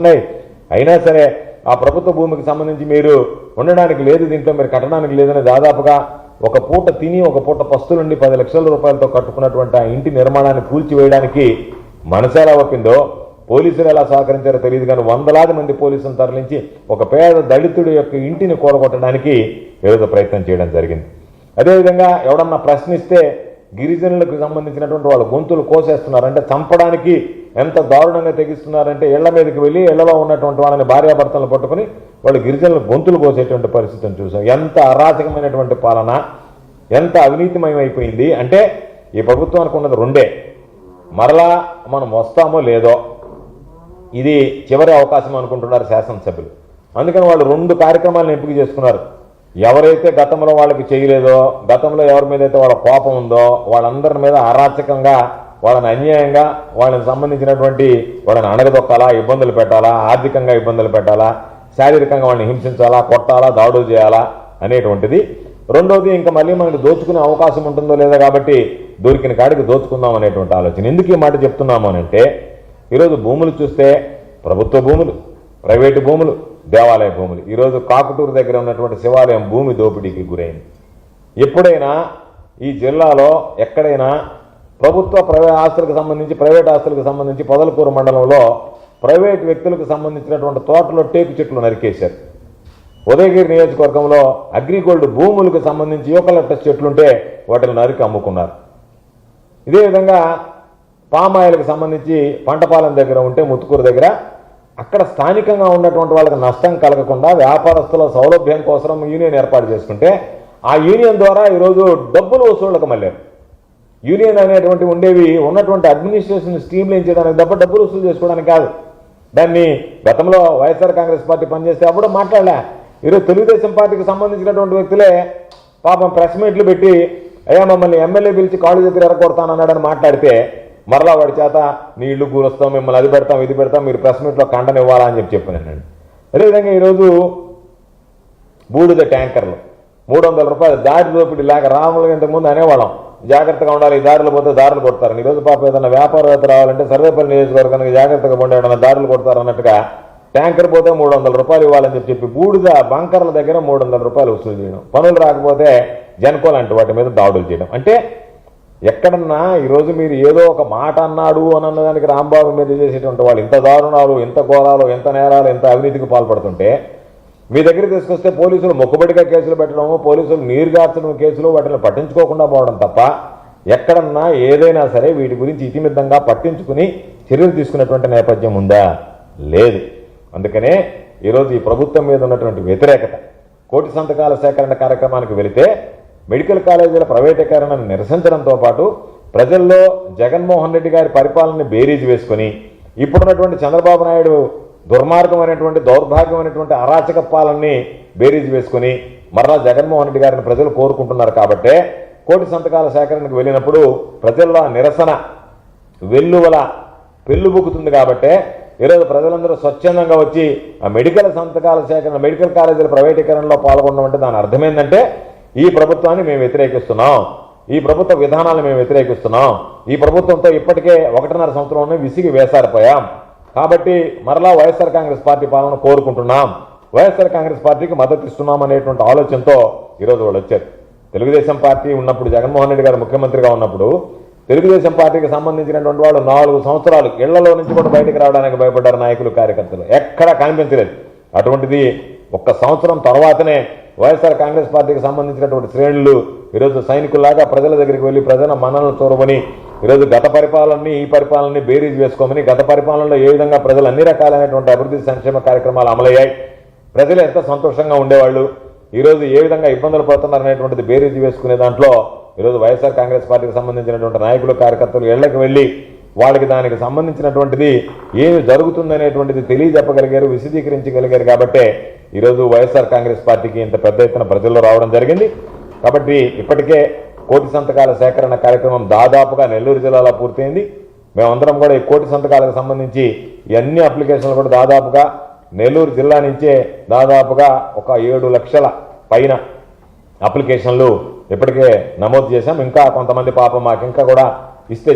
ఉన్నాయి అయినా సరే ఆ ప్రభుత్వ భూమికి సంబంధించి మీరు ఉండడానికి లేదు దీంట్లో మీరు కట్టడానికి లేదని దాదాపుగా ఒక పూట తిని ఒక పూట పస్తులుండి పది లక్షల రూపాయలతో కట్టుకున్నటువంటి ఆ ఇంటి నిర్మాణాన్ని కూల్చివేయడానికి మనసేలా ఒప్పిందో పోలీసులు ఎలా సహకరించారో తెలియదు కానీ వందలాది మంది పోలీసులను తరలించి ఒక పేద దళితుడి యొక్క ఇంటిని కూడగొట్టడానికి ఏదో ప్రయత్నం చేయడం జరిగింది. అదేవిధంగా ఎవడన్నా ప్రశ్నిస్తే గిరిజనులకు సంబంధించినటువంటి వాళ్ళ గొంతులు కోసేస్తున్నారు అంటే చంపడానికి ఎంత దారుణంగా తెగిస్తున్నారంటే ఇళ్ళ మీదకి వెళ్ళి ఇళ్ళలో ఉన్నటువంటి వాళ్ళని భార్యాభర్తలను పట్టుకుని వాళ్ళు గిరిజనుల గొంతులు కోసేటువంటి పరిస్థితిని చూసాం ఎంత అరాచకమైనటువంటి పాలన ఎంత అవినీతిమయమైపోయింది అంటే ఈ ప్రభుత్వానికి ఉన్నది రెండే. మరలా మనం వస్తామో లేదో ఇది చివరి అవకాశం అనుకుంటున్నారు శాసనసభ్యులు. అందుకని వాళ్ళు రెండు కార్యక్రమాలను ఎంపిక చేసుకున్నారు. ఎవరైతే గతంలో వాళ్ళకి చేయలేదో గతంలో ఎవరి మీద అయితే వాళ్ళ కోపం ఉందో వాళ్ళందరి మీద అరాచకంగా వాళ్ళని అన్యాయంగా వాళ్ళని సంబంధించినటువంటి వాళ్ళని అణగదొక్కాలా ఇబ్బందులు పెట్టాలా ఆర్థికంగా ఇబ్బందులు పెట్టాలా శారీరకంగా వాళ్ళని హింసించాలా కొట్టాలా దాడులు చేయాలా అనేటువంటిది. రెండోది ఇంకా మళ్ళీ మనకి దోచుకునే అవకాశం ఉంటుందో లేదా కాబట్టి దొరికిన కాడికి దోచుకుందాం అనేటువంటి ఆలోచన. ఎందుకు ఈ మాట చెప్తున్నాము అని అంటే ఈరోజు భూములు చూస్తే ప్రభుత్వ భూములు ప్రైవేటు భూములు దేవాలయ భూములు. ఈరోజు కాకుటూరు దగ్గర ఉన్నటువంటి శివాలయం భూమి దోపిడీకి గురైంది. ఎప్పుడైనా ఈ జిల్లాలో ఎక్కడైనా ప్రభుత్వ ప్రైవేట్ ఆస్తులకు సంబంధించి ప్రైవేట్ ఆస్తులకు సంబంధించి పొదలకూరు మండలంలో ప్రైవేట్ వ్యక్తులకు సంబంధించినటువంటి తోటలో టేకు చెట్లు నరికేశారు. ఉదయగిరి నియోజకవర్గంలో అగ్రిగోల్డ్ భూములకు సంబంధించి యువకలట్ట చెట్లుంటే వాటిని నరికి అమ్ముకున్నారు. ఇదే విధంగా పామాయిల్కి సంబంధించి పంటపాలెం దగ్గర ఉంటే ముత్తుకూరు దగ్గర అక్కడ స్థానికంగా ఉన్నటువంటి వాళ్ళకి నష్టం కలగకుండా వ్యాపారస్తుల సౌలభ్యం కోసం యూనియన్ ఏర్పాటు చేసుకుంటే ఆ యూనియన్ ద్వారా ఈరోజు డబ్బులు వసూళ్ళకు మళ్ళారు. యూనియన్ అనేటువంటి ఉండేవి ఉన్నటువంటి అడ్మినిస్ట్రేషన్ స్ట్రీమ్లైన్ చేయడానికి తప్ప డబ్బులు వసూలు చేసుకోవడానికి కాదు. దాన్ని గతంలో వైఎస్ఆర్ కాంగ్రెస్ పార్టీ పనిచేస్తే అప్పుడు మాట్లాడలే. ఈరోజు తెలుగుదేశం పార్టీకి సంబంధించినటువంటి వ్యక్తులే పాపం ప్రెస్ మీట్లు పెట్టి అయ్యా మమ్మల్ని ఎమ్మెల్యే పిలిచి కాళ్ళు దగ్గర ఎరగొడతానన్నాడని మాట్లాడితే మరలా వాడి చేత నీళ్ళు కూరుస్తాం మిమ్మల్ని అది పెడతాం ఇది పెడతాం మీరు ప్రెస్ మీట్లో కండనివ్వాలా అని చెప్పి చెప్పానండి అదేవిధంగా ఈరోజు బూడిద ట్యాంకర్లు. మూడు వందల రూపాయలు దారి దోపిడి లేక రాములు ఇంతకుముందు అనేవాళ్ళం. జాగ్రత్తగా ఉండాలి ఈ దారులు పోతే దారులు కొడతారు. ఈరోజు పాప ఏదైనా వ్యాపారవేత్త రావాలంటే సర్వేపల్లి నియోజకవర్గానికి జాగ్రత్తగా ఉండే దారులు కొడతారు అన్నట్టుగా ట్యాంకర్ పోతే మూడు వందల రూపాయలు ఇవ్వాలని చెప్పి చెప్పి బూడిద బంకర్ల దగ్గర మూడు వందల రూపాయలు వసూలు చేయడం. పనులు రాకపోతే జనకోలు వాటి మీద దాడులు చేయడం. అంటే ఎక్కడన్నా ఈరోజు మీరు ఏదో ఒక మాట అన్నాడు అని అన్నదానికి రాంబాబు మీద చేసేటువంటి వాళ్ళు ఇంత దారుణాలు ఇంత ఘోరాలు ఎంత నేరాలు ఎంత అవినీతికి పాల్పడుతుంటే మీ దగ్గర తీసుకొస్తే పోలీసులు మొక్కుబడిగా కేసులు పెట్టడము పోలీసులు నీరుగార్చడం కేసులు వాటిని పట్టించుకోకుండా పోవడం తప్ప ఎక్కడన్నా ఏదైనా సరే వీటి గురించి ఇతిమిద్దంగా పట్టించుకుని చర్యలు తీసుకున్నటువంటి నేపథ్యం ఉందా? లేదు. అందుకనే ఈరోజు ఈ ప్రభుత్వం మీద ఉన్నటువంటి వ్యతిరేకత కోటి సంతకాల సేకరణ కార్యక్రమానికి వెళితే మెడికల్ కాలేజీల ప్రైవేటీకరణను నిరసించడంతో పాటు ప్రజల్లో జగన్మోహన్ రెడ్డి గారి పరిపాలనని బేరీజ్ వేసుకొని ఇప్పుడున్నటువంటి చంద్రబాబు నాయుడు దుర్మార్గమైనటువంటి దౌర్భాగ్యమైనటువంటి అరాచక పాలనని బేరీజ్ వేసుకొని మరలా జగన్మోహన్ రెడ్డి గారిని ప్రజలు కోరుకుంటున్నారు కాబట్టే కోటి సంతకాల సేకరణకు వెళ్ళినప్పుడు ప్రజల్లో నిరసన వెల్లువల పెళ్ళుబుక్కుతుంది కాబట్టే ఈరోజు ప్రజలందరూ స్వచ్ఛందంగా వచ్చి ఆ మెడికల్ సంతకాల సేకరణ మెడికల్ కాలేజీల ప్రైవేటీకరణలో పాల్గొనడం అంటే దాని అర్థం ఏంటంటే ఈ ప్రభుత్వాన్ని మేము వ్యతిరేకిస్తున్నాం. ఈ ప్రభుత్వ విధానాలను మేము వ్యతిరేకిస్తున్నాం. ఈ ప్రభుత్వంతో ఇప్పటికే ఒకటిన్నర సంవత్సరంలోనే విసిగి వేసారిపోయాం. కాబట్టి మరలా వైఎస్ఆర్ కాంగ్రెస్ పార్టీ పాలన కోరుకుంటున్నాం. వైఎస్ఆర్ కాంగ్రెస్ పార్టీకి మద్దతు ఇస్తున్నాం అనేటువంటి ఆలోచనతో ఈరోజు వాళ్ళు వచ్చారు. తెలుగుదేశం పార్టీ ఉన్నప్పుడు జగన్మోహన్ రెడ్డి గారు ముఖ్యమంత్రిగా ఉన్నప్పుడు తెలుగుదేశం పార్టీకి సంబంధించినటువంటి వాళ్ళు నాలుగు సంవత్సరాలు ఇళ్ళలో నుంచి కూడా బయటకు రావడానికి భయపడ్డారు నాయకులు కార్యకర్తలు. ఎక్కడా కనిపించలేదు. అటువంటిది ఒక్క సంవత్సరం తర్వాతనే వైఎస్ఆర్ కాంగ్రెస్ పార్టీకి సంబంధించినటువంటి శ్రేణులు ఈరోజు సైనికుల్లాగా ప్రజల దగ్గరికి వెళ్ళి ప్రజల మనలను చూరమని ఈరోజు గత పరిపాలనని ఈ పరిపాలనని బేరీజ్ వేసుకోమని గత పరిపాలనలో ఏ విధంగా ప్రజలు అన్ని రకాలైనటువంటి అభివృద్ధి సంక్షేమ కార్యక్రమాలు అమలయ్యాయి ప్రజలు ఎంత సంతోషంగా ఉండేవాళ్ళు ఈరోజు ఏ విధంగా ఇబ్బందులు పడుతున్నారు అనేటువంటిది బేరీజ్ వేసుకునే దాంట్లో ఈరోజు వైఎస్ఆర్ కాంగ్రెస్ పార్టీకి సంబంధించినటువంటి నాయకులు కార్యకర్తలు ఇళ్ళకు వెళ్ళి వాళ్ళకి దానికి సంబంధించినటువంటిది ఏమి జరుగుతుందనేటువంటిది తెలియజెప్పగలిగారు విశదీకరించగలిగారు కాబట్టే ఈరోజు వైఎస్ఆర్ కాంగ్రెస్ పార్టీకి ఇంత పెద్ద ఎత్తున ప్రజల్లో రావడం జరిగింది. కాబట్టి ఇప్పటికే కోటి సంతకాల సేకరణ కార్యక్రమం దాదాపుగా నెల్లూరు జిల్లాలో పూర్తయింది. మేమందరం కూడా ఈ కోటి సంతకాలకు సంబంధించి అన్ని అప్లికేషన్లు కూడా దాదాపుగా నెల్లూరు జిల్లా నుంచే దాదాపుగా ఒక ఏడు లక్షల పైన అప్లికేషన్లు ఇప్పటికే నమోదు చేశాం. ఇంకా కొంతమంది పాపం మాకు ఇంకా కూడా ఇస్తే